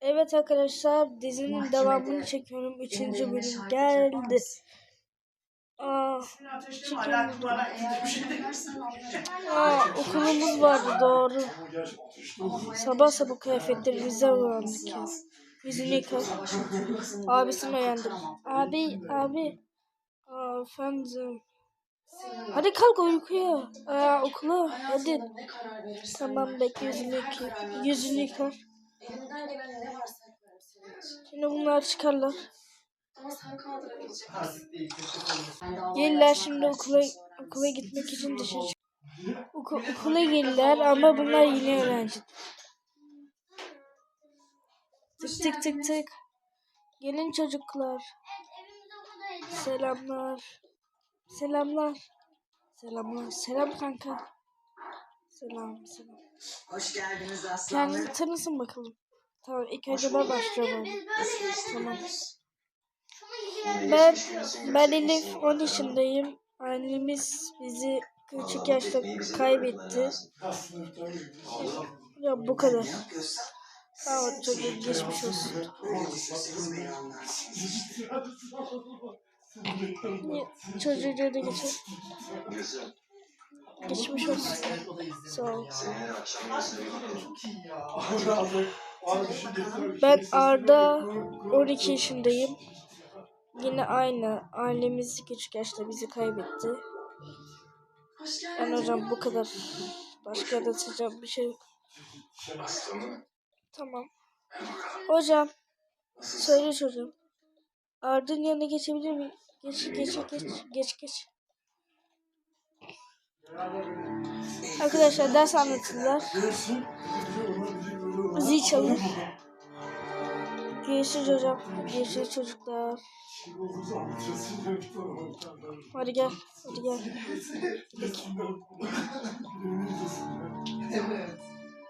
Evet arkadaşlar dizinin devamını çekiyorum. Üçüncü bölüm geldi. Aa, çekelim. Aa, okulumuz vardı doğru. Sabah sabah kıyafetlerimizi öğrendik ya. Yüzünü yıka. Abisini uyandır. Abi, abi. Aa, efendim. Hadi kalk uykuya. Aa, okula. Hadi. Tamam bekle yüzünü yıka. Yüzünü yıkar. Elimden gelen ne varsa yaparım senin için. Şimdi bunlar çıkarlar. Ama sen kaldırabilecek misin? Ben de Allah'a Gelirler şimdi okula okula gitmek için dışarı çık. Oku, okula gelirler ama bunlar yeni öğrenci. Tık tık tık tık. Gelin çocuklar. Selamlar. Selamlar. Selamlar. Selam kanka. Selam selam. Hoş geldiniz aslanlar. Kendini tanısın bakalım. Tamam ilk önce ben başlıyorum. Tamam. Ben ben Elif 10 yaşındayım. Annemiz bizi küçük yaşta kaybetti. Ya bu kadar. Tamam çocuğum geçmiş olsun. Çocuğu da geçer. Geçmiş olsun. Sağ ol. Ben Arda 12 yaşındayım. Yine aynı. Ailemiz küçük yaşta bizi kaybetti. Ben hocam bu kadar. Başka anlatacağım bir şey yok. Tamam. Hocam. Söyle çocuğum. Arda'nın yanına geçebilir miyim? Geç geç geç geç geç. Arkadaşlar ders anlatırlar. Zil çalır. Görüşürüz hocam. Görüşürüz çocuklar. Hadi gel. Hadi gel.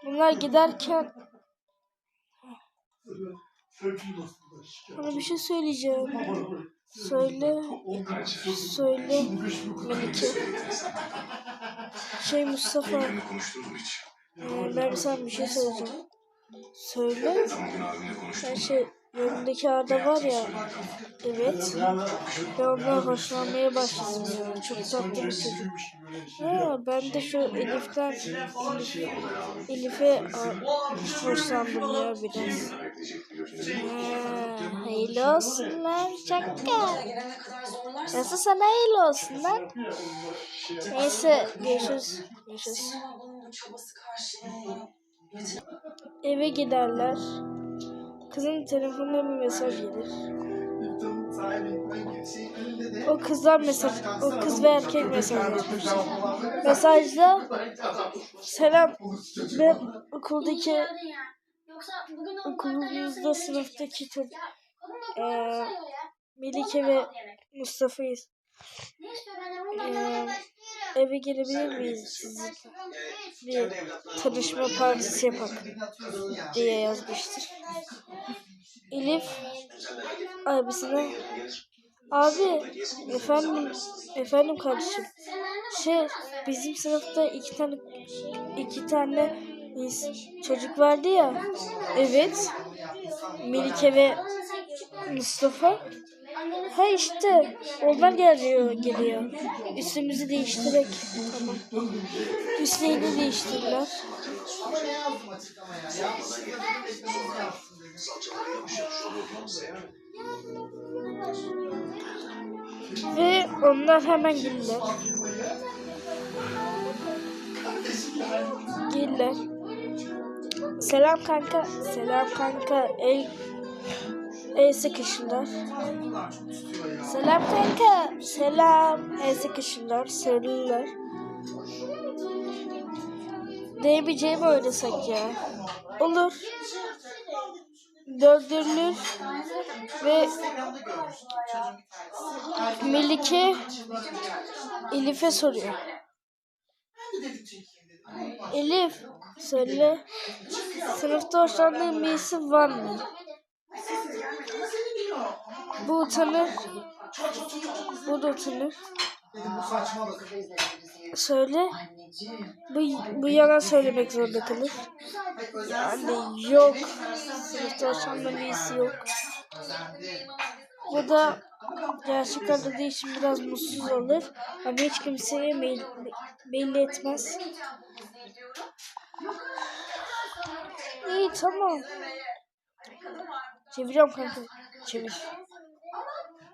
Bunlar giderken bana bir şey söyleyeceğim. Söyle. Söyle. Melike. Şey Mustafa. Ee, ben sana bir şey söyleyeceğim. Söyle. Sen şey yanındaki Arda var ya. Evet. Ben ondan hoşlanmaya başladım ya. Çok tatlı bir çocuk. Ha, ben de şu Elif'ten Elif, Elif'e hoşlandım ya biraz. Ha, hayırlı olsun lan şaka. Nasıl sana hayırlı olsun lan? Neyse görüşürüz. Görüşürüz. Eve giderler. Kızın telefonuna bir mesaj gelir. O kızdan mesaj, o kız ve erkek mesaj yazmış. Mesajda selam ben okuldaki okulumuzda sınıftaki çocuk eee Melike ve Mustafa'yız. Eee, eve gelebilir miyiz? Sizinle? Bir tanışma partisi yapalım diye yazmıştır. Elif abisine abi efendim efendim kardeşim şey bizim sınıfta iki tane iki tane çocuk vardı ya. Evet. Melike ve Mustafa ha işte. Onlar geliyor geliyor. Üstümüzü değiştirerek. Tamam. Üstlerini değiştirdiler. Ve onlar hemen gelirler gelirler selam kanka selam kanka. El el sıkışırlar selam kanka selam el sıkışırlar sarılırlar Diyebileceğimi oynasak ya. Olur. Döndürülür ve Melike Elif'e soruyor. Elif söyle sınıfta hoşlandığın bir isim var mı? Bu utanır. Bu da utanır. Söyle. Bu, bu yalan söylemek zorunda kalır. Yani yok. Sınıfta akşamdan iyisi yok. Bu da gerçek adı için biraz mutsuz olur. Ama hiç kimseye mail, belli etmez. İyi tamam. Çeviriyorum kanka. Çevir.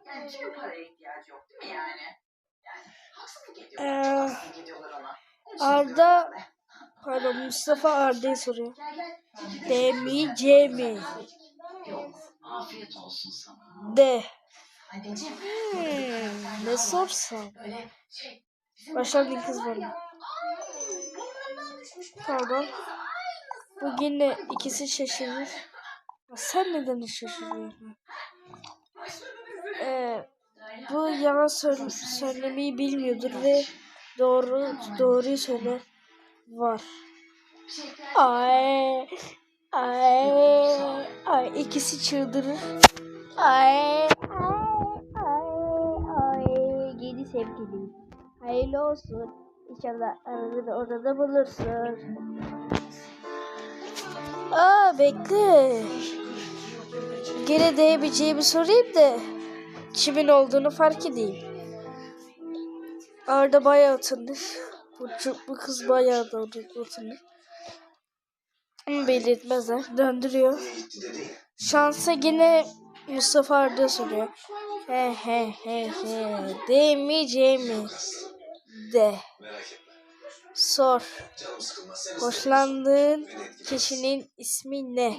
Yani kimin paraya ihtiyacı yok değil mi yani? Yani haksızlık ediyorlar. Ee. Arda pardon Mustafa Arda'yı soruyor. D mi C mi? Yok. Afiyet olsun sana. D. Anneciğim. Hmm, ne sorsam? Şey. Başlar bir kız var. Pardon. Bu yine ikisi şaşırır. Sen neden şaşırıyorsun? Ee, bu yalan söyle- söylemeyi bilmiyordur ve doğru doğruyu söyler var. Ay ay ay ikisi çıldırır. Ay ay ay ay yeni sevgili. Hayırlı olsun. İnşallah da orada da bulursun. Aa bekle. Gene diyebileceğimi sorayım da kimin olduğunu fark edeyim. Arda bayağı utanır. Bu, bu kız bayağı da utanır. Belirtmezler. Döndürüyor. Şansa yine Mustafa Arda soruyor. He he he he. Demeyeceğim mi? De. Sor. Hoşlandığın kişinin ismi ne?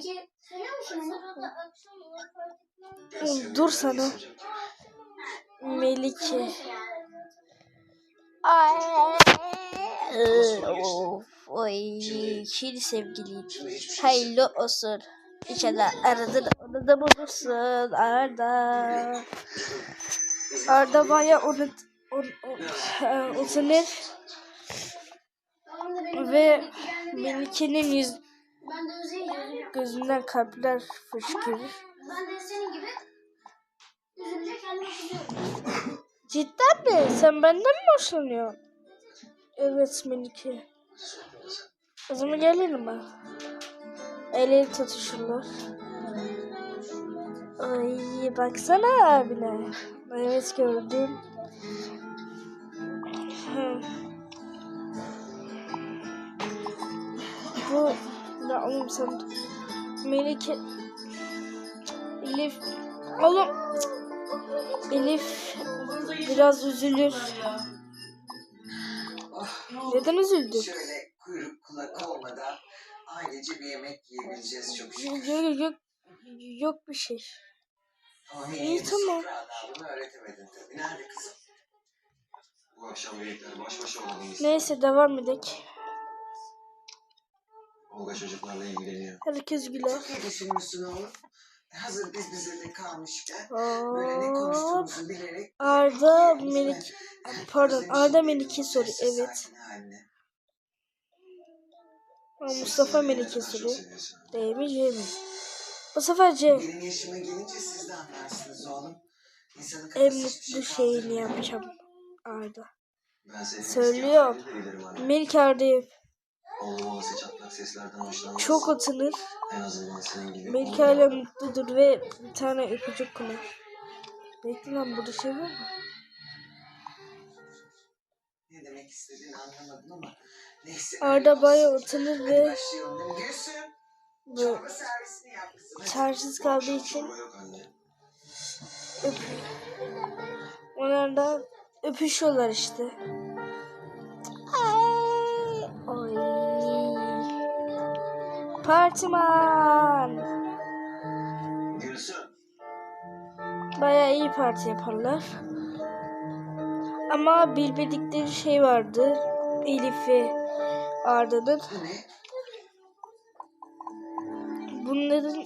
Dur sana. Melike. Ay. Of. Oy. Şimdi sevgiliyim. Hayırlı olsun. İnşallah arada da onu da bulursun Arda. Arda baya onu, onu utanır ve Melike'nin yüz, Ben gözünden kalpler fışkırır. Ben de senin gibi üzülünce kendimi üzülüyorum. Cidden mi? Sen benden mi hoşlanıyorsun? Evet Melike. O zaman gelelim mi? El ele tutuşurlar. Ay baksana abine. Evet gördüm. Bu ya oğlum sen Melike Elif oğlum Elif biraz üzülür. Neden üzüldü? Şöyle kuyruk kulak olmadan ailece bir yemek yiyebileceğiz çok şükür. Yok yok yok yok bir şey. İyi, tamam. adabını öğretemedin tabii. Nerede kızım? Bu akşam birlikte baş başa istedim. Neyse devam edelim. Olga çocuklarla ilgileniyor. Herkes güler. İyi düşünmüşsün oğlum. Hazır biz bize de kalmışken böyle ne konuştuğumuzu bilerek Arda Melik pardon Arda Melike soruyor evet. Ama Mustafa çok soruyor. seviyorsun? D mi C mi? Bu sefer C. Benim yaşıma gelince siz de anlarsınız oğlum. En mutlu şey şeyini yapacağım Arda. Söylüyor. anne. Melike Arda'yı Olası çatlak seslerden hoşlanmaz. çok utanır. En azından senin gibi. Melike hala mutludur ve bir tane öpücük konar. Bekle lan burada şey var mı? Ne demek istediğini anlamadım ama neyse. Arda utanır Hadi ve bu çaresiz kaldığı için öp. Onlar da öpüşüyorlar işte. Partiman. Bayağı iyi parti yaparlar. Ama bilmedikleri şey vardı. Elif ve Arda'nın. Bunların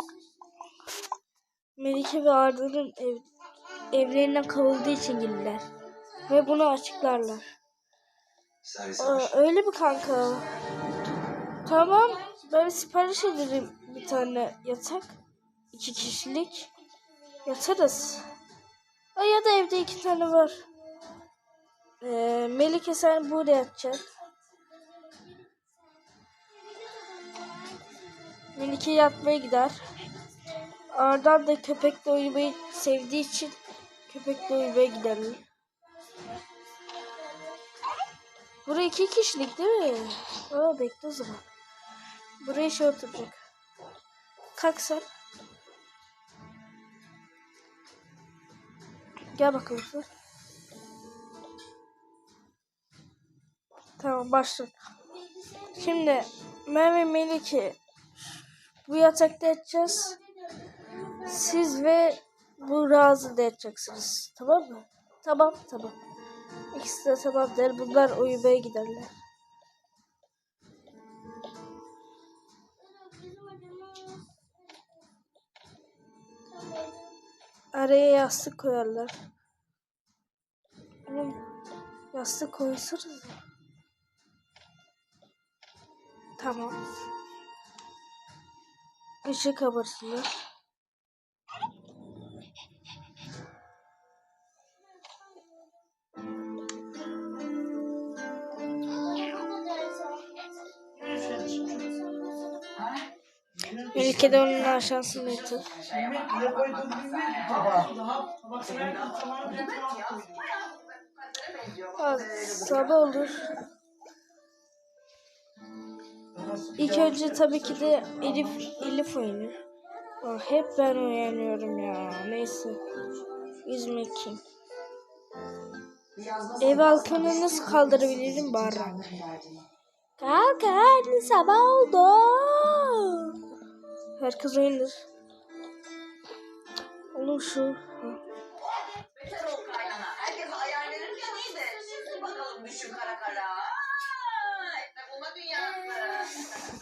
Melike ve Arda'nın ev, evlerinden kovulduğu için gelirler. Ve bunu açıklarlar. Aa, öyle mi kanka? Tamam. Ben sipariş ederim bir tane yatak. iki kişilik. Yatarız. Aa, ya da evde iki tane var. Ee, Melike sen burada yatacaksın. Melike yatmaya gider. Ardından da köpekle uyumayı sevdiği için köpekle uyumaya giderler. Buraya iki kişilik değil mi? Aa bekle o zaman. Buraya şey oturacak. Kalk sen. Gel bakalım sen. Tamam başla. Şimdi Merve Melike bu yatakta yatacağız. Siz ve bu razı da yatacaksınız. Tamam mı? Tamam tamam. İkisi de tamam der. Bunlar uyumaya giderler. Araya yastık koyarlar. Oğlum, yastık koysanız. Tamam. Işığı kapatsınlar. Bir taraf koy. Ha, Sabah olur. İlk önce tabii ki de Elif Elif uyanır. Aa, hep ben uyanıyorum ya. Neyse. Üzme kim? Ev halkını nasıl kaldırabilirim bari? Kalk hadi sabah oldu. Herkes uyanır. Oğlum şu.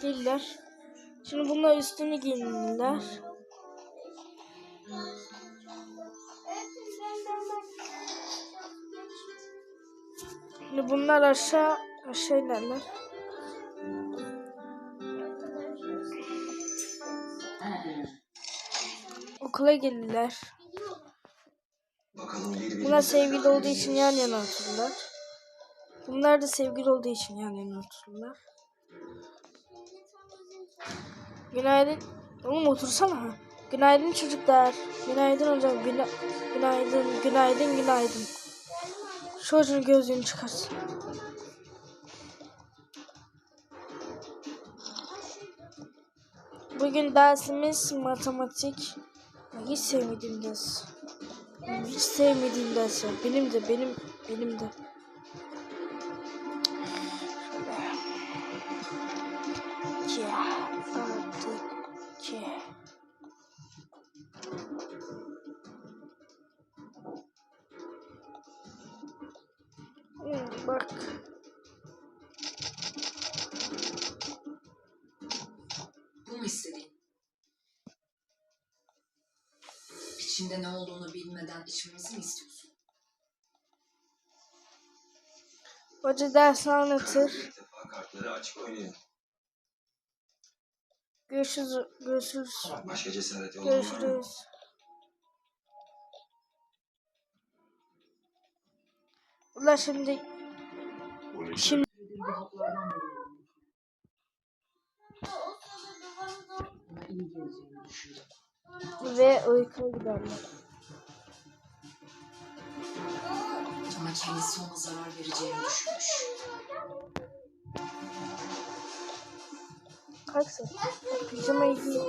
Değiller. Şimdi bunlar üstünü giyindiler. Şimdi bunlar aşağı aşağı inerler. Okula gelirler. Bunlar sevgili olduğu için yan yana otururlar. Bunlar da sevgili olduğu için yan yana otururlar. Günaydın. Oğlum otursana. Günaydın çocuklar. Günaydın hocam. Güna günaydın, günaydın, günaydın. Çocuğun gözlüğünü çıkart. Bugün dersimiz matematik. Hiç sevmediğim ders. Hiç sevmediğim ders. Benim de benim benim de. İçinde ne olduğunu bilmeden içmemizi mi istiyorsun? Hoca ders anlatır. kartları açık. Görüşürüz. Görüşürüz. Başka cesaret yolu var mı? Görüşürüz. Ulan şimdi şimdi Bu haplardan veriyorum. Ona iyi geleceğini düşünüyorum. Ve uykuya giderler. Ama kendisi ona zarar vereceğini düşünmüş. Kalk sen. Pijamayı giy.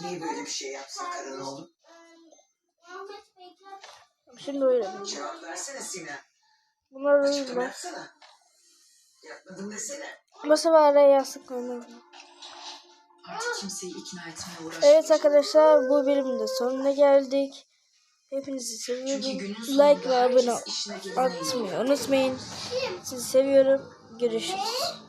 Niye böyle bir şey yapsın karın oğlum? Şimdi uyuyalım. Cevap versene Sinem. Bunlar Açıklama uyuyorlar. yapsana. Yapmadım desene. Bu sefer araya yastık koymadım. Artık kimseyi ikna etmeye uğraşmayacak. Evet arkadaşlar bu bölümün de sonuna geldik. Hepinizi seviyorum. Like ve abone atmayı unutmayın. Sizi seviyorum. Görüşürüz.